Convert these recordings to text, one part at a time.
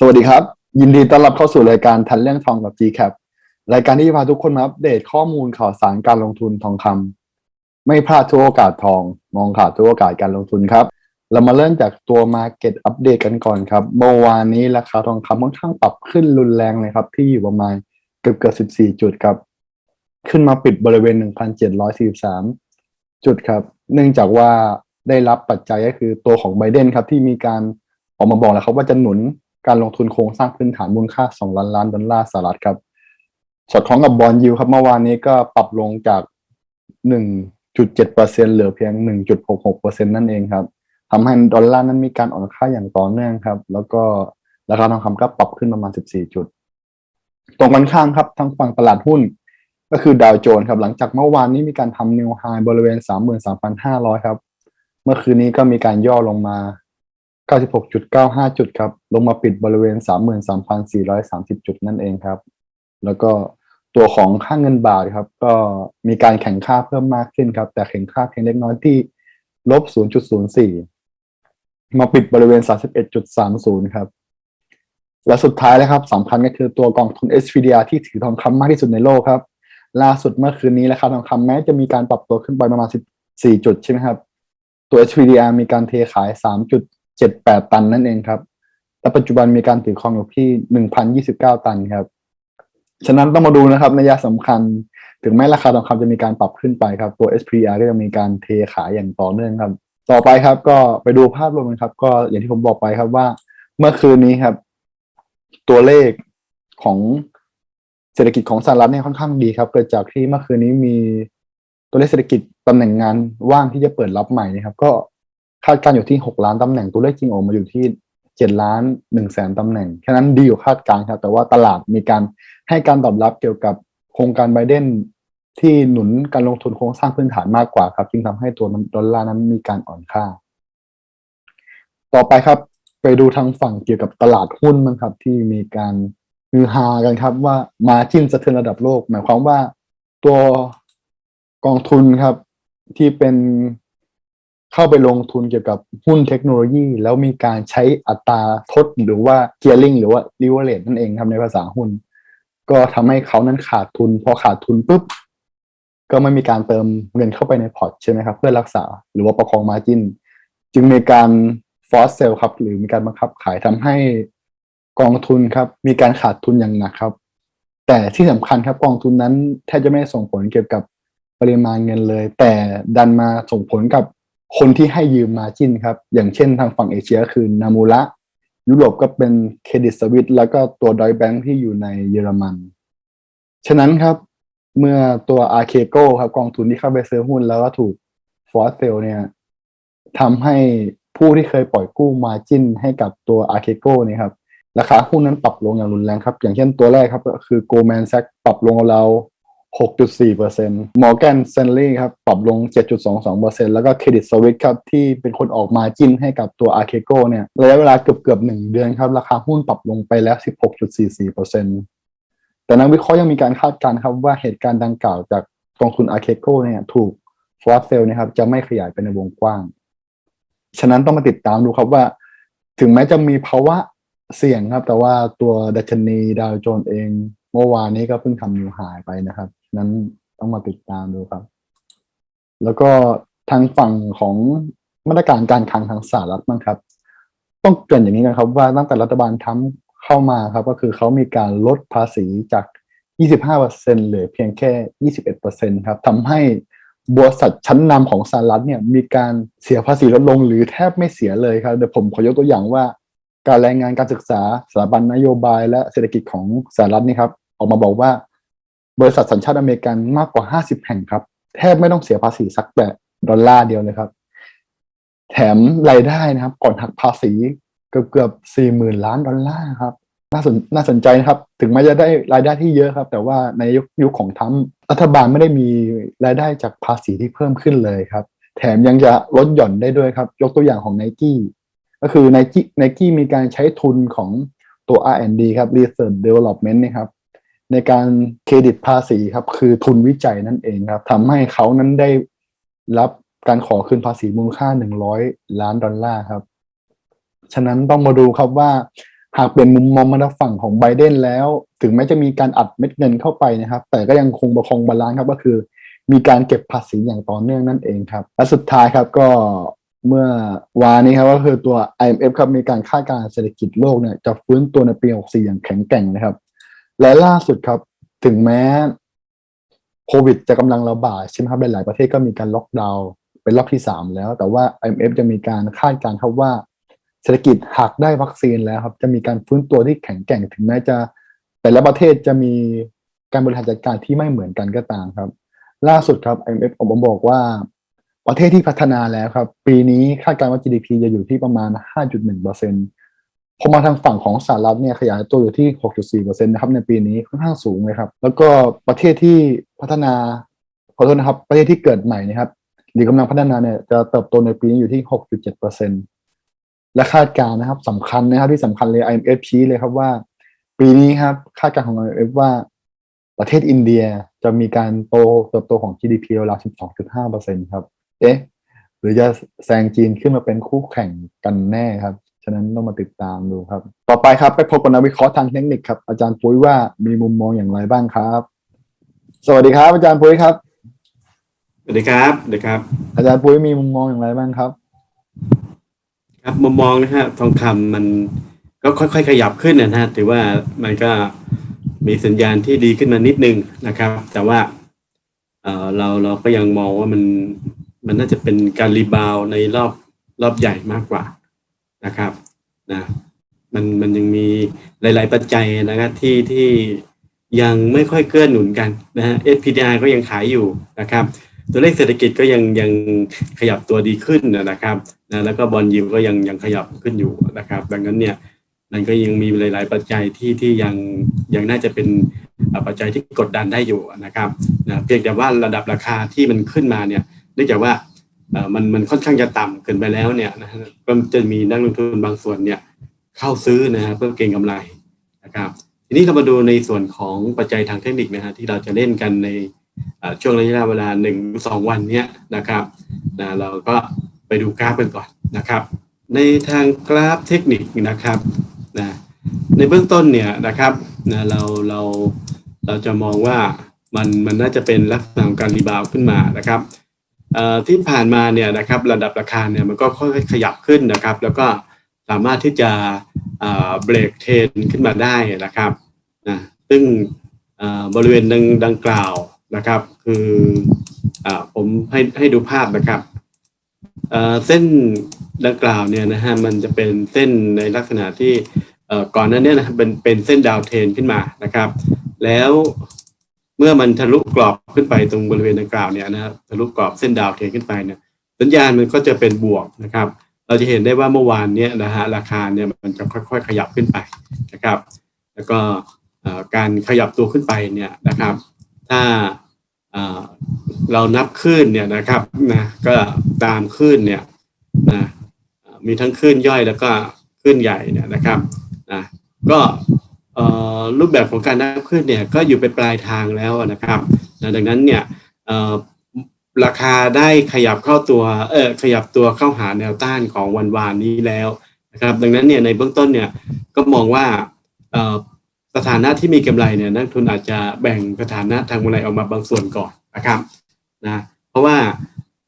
สวัสดีครับ ยินดีต้อนรับเข้าสู่รายการทันเรื่องทองกับ GCAP รายการที่จะพาทุกคนมาอัปเดตข้อมูลข่าวสารการลงทุนทองคำไม่พลาดทุกโอกาสทอง มองขาดทุกโอกาสการลงทุนครับ เรามาเริ่มจากตัว Market อัปเดตกันก่อนครับเมื่อวานนี้ราคาทองคำค่อนข้างปรับขึ้นรุนแรงเลยครับ ที่อยู่ประมาณเกือบเกือบ14 จุดครับ ขึ้นมาปิดบริเวณ 1,743 จุดครับ เนื่องจากว่าได้รับปัจจัยก็คือตัวของไบเดนครับที่มีการออกมาบอกแล้วครับว่าจะหนุน การลงทุนโครงสร้างพื้นฐานมูลค่า 2 ล้านล้านดอลลาร์สหรัฐครับ สอดคล้องกับบอลยูครับเมื่อวานนี้ก็ปรับลงจาก 1.7%เหลือเพียง 1.66%นั่นเองครับทำให้ดอลลาร์นั้นมีการอ่อนค่าอย่างต่อเนื่องครับ แล้วก็ราคาทองคำก็ปรับขึ้นประมาณ 14 จุด ตรงกันข้ามครับทางฝั่งตลาดหุ้น ก็คือดาวโจนส์ครับ หลังจากเมื่อวานนี้มีการทำนิวไฮบริเวณ 33,500 ครับ เมื่อคืนนี้ก็มีการย่อลงมา 96.95 จุดครับ ลงมาปิดบริเวณ 33,430 จุดนั่นเองครับ แล้วก็ตัวของค่าเงินบาทครับ ก็มีการแข่งค่าเพิ่มมากขึ้นครับ แต่แข่งค่าเพียงเล็กน้อยที่ลบ 0.04 มาปิดบริเวณ 31.30 ครับ และสุดท้ายเลยครับสำคัญก็คือตัวกองทุน SPDR ที่ถือทองคำมากที่สุดในโลกครับ ล่าสุดเมื่อคืนนี้ราคาทองคำแม้จะมีการปรับตัวขึ้นไปประมาณ 14 จุดใช่ไหมครับ ตัว HPDR มีการเทขาย 3.78ตันนั่นเองครับและปัจจุบันมีการถือครองอยู่ที่1,029ตันครับ ฉะนั้นต้องมาดูนะครับในยะสำคัญ ถึงแม้ราคาทองคำจะมีการปรับขึ้นไปครับ ตัว S P R ก็ยังมีการเทขายอย่างต่อเนื่องครับ ต่อไปครับ ก็ไปดูภาพรวมกันครับ ก็อย่างที่ผมบอกไปครับว่า เมื่อคืนนี้ครับ ตัวเลขของเศรษฐกิจของสหรัฐเนี่ยค่อนข้างดีครับเกิดจากที่เมื่อคืนนี้มีตัวเลขเศรษฐกิจตำแหน่งงานว่างที่จะเปิดรับใหม่นะครับ ก็ คาดการณ์อยู่ที่หกล้านตำแหน่งตัวเลขจริงออกมาอยู่ที่เจ็ดล้านหนึ่งแสนตำแหน่งแค่นั้นดีกว่าคาดการณ์ครับ แต่ว่าตลาดมีการให้การตอบรับเกี่ยวกับโครงการไบเดนที่หนุนการลงทุนโครงสร้างพื้นฐานมากกว่าครับจึงทำให้ตัวดอลลาร์นั้นมีการอ่อนค่า ต่อไปครับ ไปดูทางฝั่งเกี่ยวกับตลาดหุ้นมั้งครับ ที่มีการฮือฮากันครับ ว่ามาจิ้นสะเทือนระดับโลก หมายความว่าตัวกองทุนครับที่เป็น เข้าไปลงทุนเกี่ยวกับหุ้นเทคโนโลยี แล้วมีการใช้อัตราทดหรือว่า gearing หรือว่า leverage นั่นเองครับในภาษาหุ้น ก็ทำให้เขานั้นขาดทุน พอขาดทุนปุ๊บ ก็ไม่มีการเติมเงินเข้าไปในพอร์ตใช่ไหมครับ เพื่อรักษาหรือว่าประคองมาจินจึงมีการฟอสเซลครับ หรือมีการบังคับขายทำให้กองทุนครับ มีการขาดทุนอย่างหนักครับ แต่ที่สำคัญครับกองทุนนั้นแทบจะไม่ส่งผลเกี่ยวกับปริมาณเงินเลย แต่ดันมาส่งผลกับ คนที่ให้ยืมมาจินครับ อย่างเช่นทางฝั่งเอเชียคือนามูระยุโรปก็เป็นเครดิตสวิตแล้วก็ตัวดอยแบงค์ที่อยู่ในเยอรมัน ฉะนั้นครับเมื่อตัวอาเคโกครับกองทุนที่เข้าไปซื้อหุ้นแล้วก็ถูกฟอสเซลเนี่ยทำให้ผู้ที่เคยปล่อยกู้มาจินให้กับตัวอาเคโกเนี่ยครับราคาหุ้นนั้นปรับลงอย่างรุนแรงครับ อย่างเช่นตัวแรกครับก็คือ Goldman Sachs ปรับลงเรา 6.4% Morgan Stanley ครับ ปรับลง 7.22%แล้วก็ Credit Suisse ครับ ที่เป็นคนออกมาจิ้นให้กับตัว Archegos เนี่ยระยะเวลาเกือบเกือบหนึ่งเดือนครับ ราคาหุ้นปรับลงไปแล้ว 16.44%แต่นักวิเคราะห์ยังมีการคาดการณ์ครับว่าเหตุการณ์ดังกล่าวจากกองทุน Archegos เนี่ยถูกฟอสเซลนะครับจะไม่ขยายไปในวงกว้าง ฉะนั้นต้องมาติดตามดูครับว่า ถึงแม้จะมีภาวะเสี่ยงครับ แต่ว่าตัวดัชนีดาวโจนส์เอง เมื่อวานนี้ก็เพิ่งทำนิวไฮไปนะครับ นั้นต้องมาติดตามดูครับ แล้วก็ทางฝั่งของมาตรการการคลังทางสหรัฐบ้างครับ ต้องเกินอย่างนี้กันครับ ว่าตั้งแต่รัฐบาลทำเข้ามาครับ ก็คือเขามีการลดภาษีจาก 25%เหลือเพียงแค่ 21%ครับทำให้บริษัทชั้นนำของสหรัฐเนี่ยมีการเสียภาษีลดลงหรือแทบไม่เสียเลยครับเดี๋ยวผมขอยกตัวอย่างว่า การแรายงานการศึกษาสถาบันนโยบายและเศรษฐกิจของสหรัฐนี่ครับ ออกมาบอกว่า บริษัทสัญชาติอเมริกันมากกว่า50แห่งครับ แทบไม่ต้องเสียภาษีสักแบบดอลลาร์เดียวเลยครับ แถมรายได้นะครับ ก่อนหักภาษีเกือบเกือบสี่หมื่นล้านดอลลาร์ครับ น่าสนน่าสนใจนะครับ ถึงแม้จะได้รายได้ที่เยอะครับ แต่ว่าในยุคยุคของทั้มรัฐบาลไม่ได้มีรายได้จากภาษีที่เพิ่มขึ้นเลยครับ แถมยังจะลดหย่อนได้ด้วยครับ ยกตัวอย่างของ n i กี้ก็คือ n i กี้ n i กี้มีการใช้ทุนของตัว R&D ครับ Research Development นะครับ ในการเครดิตภาษีครับ คือทุนวิจัยนั่นเองครับทำให้เขานั้นได้รับการขอคืนภาษีมูลค่า 100 ล้านดอลลาร์ครับ ฉะนั้นต้องมาดูครับว่า หากเป็นมุมมองมาทางฝั่งของไบเดนแล้ว ถึงแม้จะมีการอัดเม็ดเงินเข้าไปนะครับ แต่ก็ยังคงประคองบาลานซ์ครับก็คือ มีการเก็บภาษีอย่างต่อเนื่องนั่นเองครับ และสุดท้ายครับก็เมื่อวานนี้ครับก็คือตัว IMF ครับมีการคาดการณ์เศรษฐกิจโลกเนี่ยจะฟื้นตัวในปี 64 อย่างแข็งแกร่งนะครับ และล่าสุดครับ ถึงแม้โควิดจะกำลังระบาดใช่ไหมครับหลายๆประเทศก็มีการล็อกดาวน์เป็นรอบที่3แล้ว แต่ว่า IMF จะมีการคาดการณ์ครับว่าเศรษฐกิจหากได้วัคซีนแล้วครับ จะมีการฟื้นตัวที่แข็งแกร่งถึงแม้จะ แต่ละประเทศจะมีการบริหารจัดการที่ไม่เหมือนกันก็ตามครับ ล่าสุดครับ IMF ออกมาบอกว่า ประเทศที่พัฒนาแล้วครับ ปีนี้คาดการณ์ว่า GDP จะอยู่ที่ประมาณ 5.1เปอร์เซ็นต์ พอมาทางฝั่งของสหรัฐเนี่ยขยายตัวอยู่ที่ 6.4เปอร์เซ็นต์นะครับในปีนี้ค่อนข้างสูงเลยครับ แล้วก็ประเทศที่พัฒนาขอโทษนะครับ ประเทศที่เกิดใหม่นะครับหรือกำลังพัฒนาเนี่ยจะเติบโตในปีนี้อยู่ที่ 6.7เปอร์เซ็นต์และคาดการณ์นะครับสำคัญนะครับที่สำคัญเลย IMF ชี้เลยครับว่า ปีนี้ครับคาดการณ์ของ IMF ว่าประเทศอินเดียจะมีการโตเติบโตของ GDP ราว12.5เปอร์เซ็นต์ครับ เอ๊ะ หรือจะแซงจีนขึ้นมาเป็นคู่แข่งกันแน่ครับ ฉะนั้นต้องมาติดตามดูครับ ต่อไปครับไปพบกับนักวิเคราะห์ทางเทคนิคครับ อาจารย์ปุ้ยว่ามีมุมมองอย่างไรบ้างครับ สวัสดีครับ อาจารย์ปุ้ยครับ สวัสดีครับสวัสดีครับ อาจารย์ปุ้ยมีมุมมองอย่างไรบ้างครับ ครับมุมมองนะฮะทองคำมันก็ค่อยๆ ขยับขึ้นนะฮะถือว่ามันก็มีสัญญาณที่ดีขึ้นมานิดนึงนะครับ แต่ว่าเออเราเราก็ยังมองว่ามันมันน่าจะเป็นการรีบาวด์ในรอบรอบใหญ่มากกว่า นะครับนะมันมันยังมีหลาย ๆ ปัจจัยนะครับที่ที่ยังไม่ค่อยเกื้อหนุนกันนะฮะ SPDR ก็ยังขายอยู่นะครับ ตัวเลขเศรษฐกิจก็ยังยังขยับตัวดีขึ้นนะครับนะแล้วก็บอลยิวก็ยังยังขยับขึ้นอยู่นะครับ ดังนั้นเนี่ยมันก็ยังมีหลาย ๆ ปัจจัยที่ที่ยังยังน่าจะเป็นอ่าปัจจัยที่กดดันได้อยู่นะครับนะเพียงแต่ว่าระดับราคาที่มันขึ้นมาเนี่ยเนื่องจากว่า มันมันค่อนข้างจะต่ำเกินไปแล้วเนี่ยนะฮะก็จะมีนักลงทุนบางส่วนเนี่ยเข้าซื้อนะฮะเพื่อเก็งกำไรนะครับ ทีนี้เรามาดูในส่วนของปัจจัยทางเทคนิคนะฮะที่เราจะเล่นกันในช่วงระยะเวลาหนึ่งสองวันเนี้ยนะครับนะเราก็ไปดูกราฟกันก่อนนะครับ ในทางกราฟเทคนิคนะครับนะในเบื้องต้นเนี่ยนะครับนะเราเราเราจะมองว่ามันมันน่าจะเป็นลักษณะของการรีบาวขึ้นมานะครับ ที่ผ่านมาเนี่ยนะครับระดับราคาเนี่ยมันก็ค่อยๆขยับขึ้นนะครับ แล้วก็สามารถที่จะเบรกเทรนขึ้นมาได้นะครับนะซึ่งบริเวณดังดังกล่าวนะครับ คืออผมให้ให้ดูภาพนะครับเส้นดังกล่าวเนี่ยนะฮะมันจะเป็นเส้นในลักษณะที่ก่อนหนั้นเนี่ยนะครับเป็นเป็นเส้นดาวเทรนขึ้นมานะครับ แล้ว เมื่อมันทะลุกรอบขึ้นไปตรงบริเวณดังกล่าวเนี่ยนะครับทะลุกรอบเส้นดาวเทรนขึ้นไปเนี่ยสัญญาณมันก็จะเป็นบวกนะครับ เราจะเห็นได้ว่าเมื่อวานเนี้ยนะฮะราคาเนี่ยมันจะค่อยๆ ขยับขึ้นไปนะครับ แล้วก็การขยับตัวขึ้นไปเนี่ยนะครับ ถ้าเรานับคลื่นเนี่ยนะครับนะก็ตามคลื่นเนี่ยนะมีทั้งคลื่นย่อยแล้วก็คลื่นใหญ่เนี่ยนะครับนะก็ รูปแบบของการนับคลื่นเนี่ยก็อยู่ไปปลายทางแล้วนะครับนะดังนั้นเนี่ยราคาได้ขยับเข้าตัวเออขยับตัวเข้าหาแนวต้านของวันวานนี้แล้วนะครับ ดังนั้นเนี่ยในเบื้องต้นเนี่ยก็มองว่าสถานะที่มีกำไรเนี่ยนักทุนอาจจะแบ่งสถานะทางกำไรออกมาบางส่วนก่อนนะครับนะเพราะว่า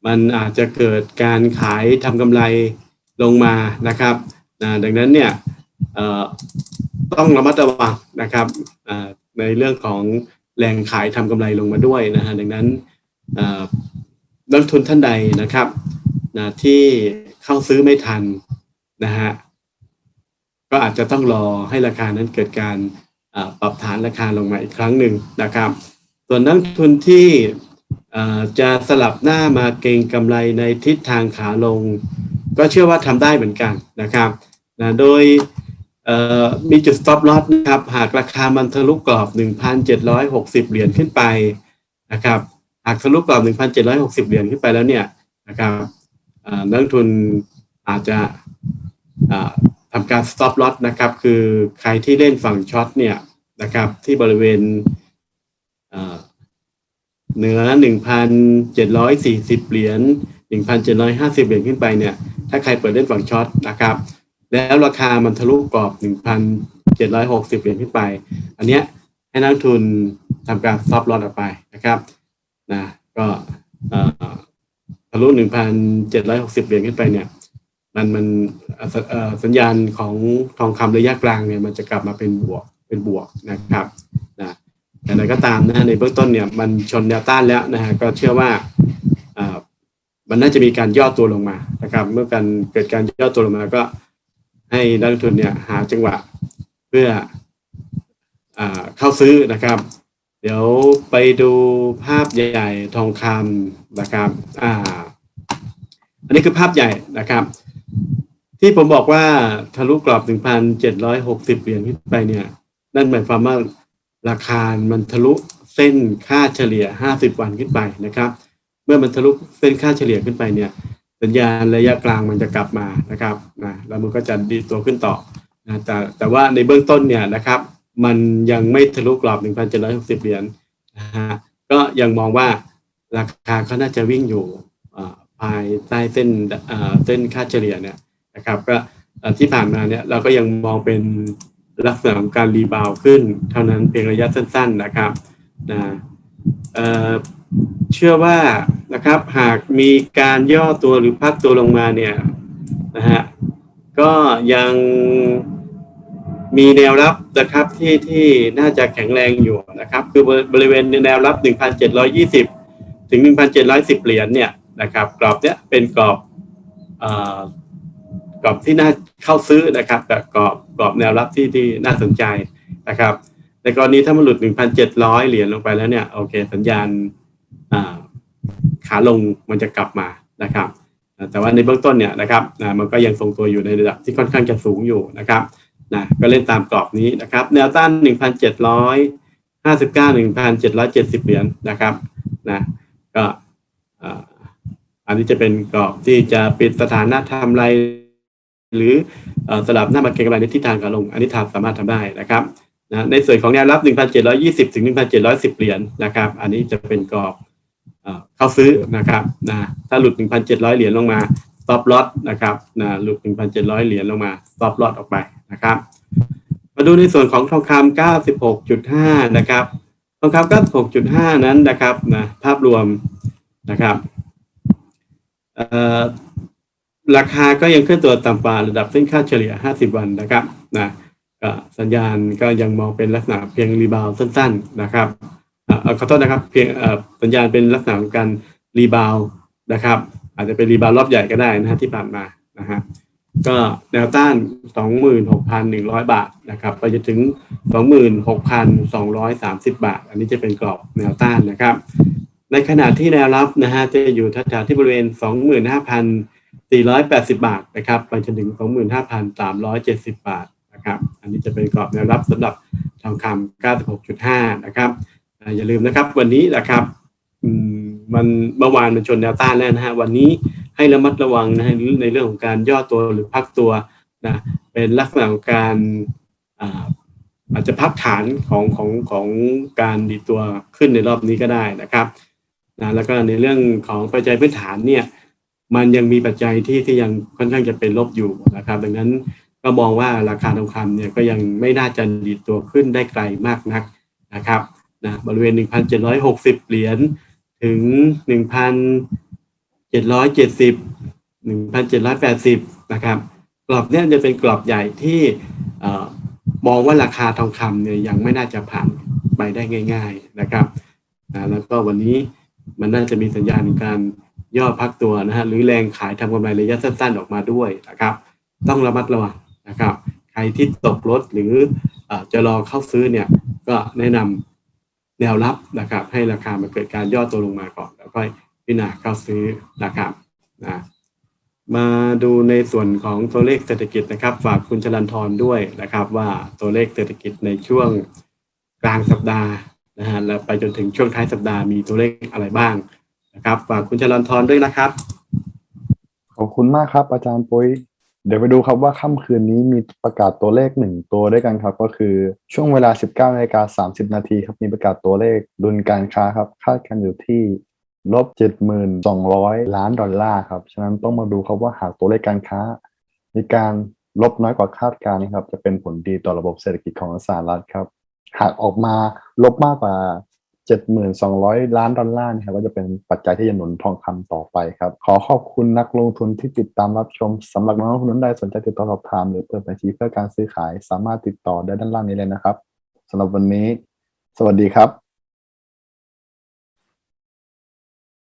มันอาจจะเกิดการขายทำกำไรลงมานะครับนะดังนั้นเนี่ย ต้องระมัดระวังนะครับในเรื่องของแรงขายทำกำไรลงมาด้วยนะฮะดังนั้นนักทุนท่านใดนะครับนะที่เข้าซื้อไม่ทันนะฮะก็อาจจะต้องรอให้ราคานั้นเกิดการปรับฐานราคาลงมาอีกครั้งหนึ่งนะครับ ส่วนนักทุนที่จะสลับหน้ามาเก็งกำไรในทิศทางขาลง ก็เชื่อว่าทำได้เหมือนกันนะครับนะโดย มีจุด stop loss นะครับ หากราคามันทะลุกรอบ 1,760 เหรียญขึ้นไปนะครับ หากทะลุกรอบ 1,760 เหรียญขึ้นไปแล้วเนี่ยนะครับนักทุนอาจจะอ่าทำการ stop loss นะครับ คือใครที่เล่นฝั่งช็อตเนี่ยนะครับที่บริเวณเอ่อเหนือ 1,740 เหรียญ 1,750 เหรียญขึ้นไปเนี่ย ถ้าใครเปิดเล่นฝั่งช็อตนะครับ แล้วราคามันทะลุกรอบ 1,760 เหรียญขึ้นไป อันเนี้ยให้นักทุนทำการซอฟลอตออกไปนะครับนะก็เอ่อทะลุ 1,760 เหรียญขึ้นไปเนี่ยมันมันสัญญาณของทองคำระยะกลางเนี่ยมันจะกลับมาเป็นบวกเป็นบวกนะครับนะแต่อะไรก็ตามนะในเบื้องต้นเนี่ยมันชนแนวต้านแล้วนะฮะก็เชื่อว่าอ่ามันน่าจะมีการย่อตัวลงมานะครับ เมื่อการเกิดการย่อตัวลงมาก็ ให้นักลงทุนเนี่ยหาจังหวะเพื่ออเข้าซื้อนะครับ เดี๋ยวไปดูภาพใหญ่ๆทองคำนะครับอ่าอันนี้คือภาพใหญ่นะครับ ที่ผมบอกว่าทะลุกรอบ 1,760 เหรียญขึ้นไปเนี่ย นั่นหมายความว่าราคา มันทะลุเส้นค่าเฉลี่ย 50 วันขึ้นไปนะครับ เมื่อมันทะลุเส้นค่าเฉลี่ยขึ้นไปเนี่ย สัญญาณระยะกลางมันจะกลับมานะครับนะแล้วมันก็จะดีตัวขึ้นต่อนะแต่แต่ว่าในเบื้องต้นเนี่ยนะครับมันยังไม่ทะลุกรอบ 1,760 เหรียญนะฮะก็ยังมองว่าราคาก็น่าจะวิ่งอยู่ภายใต้เส้นอ่าเส้นค่าเฉลี่ยเนี่ยนะครับก็ที่ผ่านมาเนี่ยเราก็ยังมองเป็นลักษณะของการรีบาวขึ้น เท่านั้นเพียงระยะสั้น ๆนะครับนะ เชื่อว่านะครับหากมีการย่อตัวหรือพักตัวลงมาเนี่ยนะฮะก็ยังมีแนวรับนะครับที่ที่น่าจะแข็งแรงอยู่นะครับ คือบริเวณแนวรับ 1,720 ถึง 1,710 เหรียญเนี่ยนะครับ กรอบเนี้ยเป็นกรอบอ่อกรอบที่น่าเข้าซื้อนะครับแต่กรอบกรอบแนวรับที่ที่น่าสนใจนะครับ ในกรณีถ้ามันหลุด 1,700 เหรียญลงไปแล้วเนี่ยโอเค สัญญาณขาลงมันจะกลับมานะครับ แต่ว่าในเบื้องต้นเนี่ยนะครับมันก็ยังทรงตัวอยู่ในระดับที่ค่อนข้างจะสูงอยู่นะครับนะก็เล่นตามกรอบนี้นะครับ แนวต้าน 1,759 1,770 เหรียญนะครับนะก็อันนี้จะเป็นกรอบที่จะปิดสถานะทำไร หรือสลับหน้ามาเก็งกำไรในทิศทางขาลง อันนี้ทำสามารถทำได้นะครับ นะในส่วนของแนวรับ 1,720 ถึง 1,710 เหรียญนะครับ อันนี้จะเป็นกรอบเข้าซื้อนะครับนะถ้าหลุด 1,700 เหรียญลงมา stop loss นะครับนะหลุด 1,700 เหรียญลงมา stop loss ออกไปนะครับ มาดูในส่วนของทองคำ96.5 นะครับ ทองคำ96.5 นั้นนะครับนะภาพรวมนะครับราคาก็ยังเคลื่อนตัวต่ำกว่าระดับเส้นค่าเฉลี่ย 50 วันนะครับนะ ก็สัญญาณก็ยังมองเป็นลักษณะเพียงรีบาวสั้น ๆนะครับขอโทษนะครับเพียงสัญญาณเป็นลักษณะของการรีบาวด์นะครับอาจจะเป็นรีบาวรอบใหญ่ก็ได้นะฮะที่ผ่านมานะฮะก็แนวต้าน 26,100 บาทนะครับไปจนถึง 26,230 บาท อันนี้จะเป็นกรอบแนวต้านนะครับ ในขณะที่แนวรับนะฮะจะอยู่แถวๆที่บริเวณ 25,480 บาทนะครับไปจนถึง 25,370 บาท นะครับ อันนี้จะเป็นกรอบแนวรับสำหรับทองคำ96.5 นะครับอย่าลืมนะครับวันนี้นะครับมันเมื่อวานมันชนแนวต้านแล้วนะฮะวันนี้ให้ระมัดระวังนะฮะในเรื่องของการย่อตัวหรือพักตัวนะเป็นลักษณะของการอาจจะพักฐานของของของการดีตัวขึ้นในรอบนี้ก็ได้นะครับนะแล้วก็ในเรื่องของปัจจัยพื้นฐานเนี่ยมันยังมีปัจจัยที่ที่ยังค่อนข้างจะเป็นลบอยู่นะครับ ดังนั้น ก็มองว่าราคาทองคำเนี่ยก็ยังไม่น่าจะดีดตัวขึ้นได้ไกลมากนักนะครับนะบริเวณ 1,760 เหรียญถึง 1,770 1,780 นะครับ กรอบเนี้จะเป็นกรอบใหญ่ที่มองว่าราคาทองคำเนี่ยยังไม่น่าจะผ่านไปได้ง่าย ๆนะครับนะแล้วก็วันนี้มันน่าจะมีสัญญาณการย่อพักตัวนะฮะหรือแรงขายทำกำไรระยะสั้นๆออกมาด้วยนะครับ ต้องระมัดระวัง นะครับ ใครที่ตกรถหรืออจะรอเข้าซื้อเนี่ยก็แนะนำแนวรับนะครับ ให้ราคามันเกิดการย่อตัวลงมาก่อน แล้วก็พิจารณาเข้าซื้อนะครับนะมาดูในส่วนของตัวเลขเศรษฐกิจนะครับ ฝากคุณชลันทรด้วยนะครับ ว่าตัวเลขเศรษฐกิจในช่วงกลางสัปดาห์นะฮะแล้วไปจนถึงช่วงท้ายสัปดาห์มีตัวเลขอะไรบ้างนะครับ ฝากคุณจรันทรด้วยนะครับ ขอบคุณมากครับอาจารย์ปุ้ย เดี๋ยวไปดูครับว่าค่ำคืนนี้มีประกาศตัวเลขหนึ่งตัวด้วยกันครับ ก็คือช่วงเวลา 19นาฬิกา30 นาทีครับ มีประกาศตัวเลขดุลการค้าครับ คาดกันอยู่ที่ลบ 7,200 ล้านดอลลาร์ครับ ฉะนั้นต้องมาดูครับว่าหากตัวเลขการค้า มีการลบน้อยกว่าคาดการณ์นะครับ จะเป็นผลดีต่อระบบเศรษฐกิจของสหรัฐครับ หากออกมาลบมากกว่า จ็ดหมื่นสองร้อยล้านดอลลาร์นะครับก็จะเป็นปัจจัยที่จะหนุนทองคำต่อไปครับ ขอขอบคุณนักลงทุนที่ติดตามรับชมสำหรับนักลงทุนท่านใดสนใจติดต่อสอบถาม หรือเปิดบัญชีเพื่อการซื้อขายสามารถติดต่อได้ด้านล่างนี้เลยนะครับสำหรับวันนี้ สวัสดีครับ